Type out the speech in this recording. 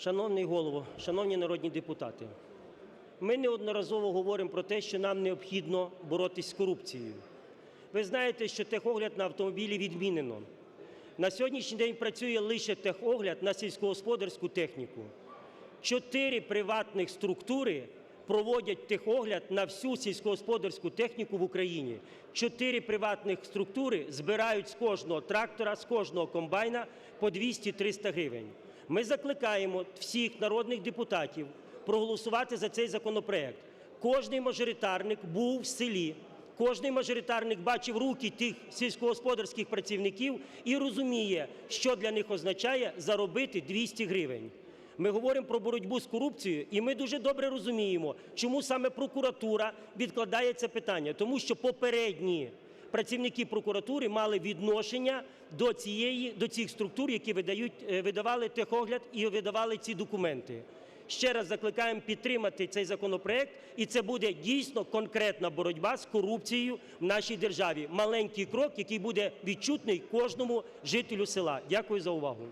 Шановний голово, шановні народні депутати, ми неодноразово говоримо про те, що нам необхідно боротись з корупцією. Ви знаєте, що техогляд на автомобілі відмінено. На сьогоднішній день працює лише техогляд на сільськогосподарську техніку. Чотири приватних структури проводять техогляд на всю сільськогосподарську техніку в Україні. Чотири приватних структури збирають з кожного трактора, з кожного комбайна по 200-300 гривень. Ми закликаємо всіх народних депутатів проголосувати за цей законопроект. Кожний мажоритарник був в селі, Кожний мажоритарник бачив руки тих сільськогосподарських працівників і розуміє, що для них означає заробити 200 гривень. Ми говоримо про боротьбу з корупцією, і ми дуже добре розуміємо, чому саме прокуратура відкладає це питання, тому що попередні працівники прокуратури мали відношення до цієї до цих структур, які видають е, видавали техогляд і видавали ці документи. Ще раз закликаємо підтримати цей законопроект, і це буде дійсно конкретна боротьба з корупцією в нашій державі. Маленький крок, який буде відчутний кожному жителю села. Дякую за увагу.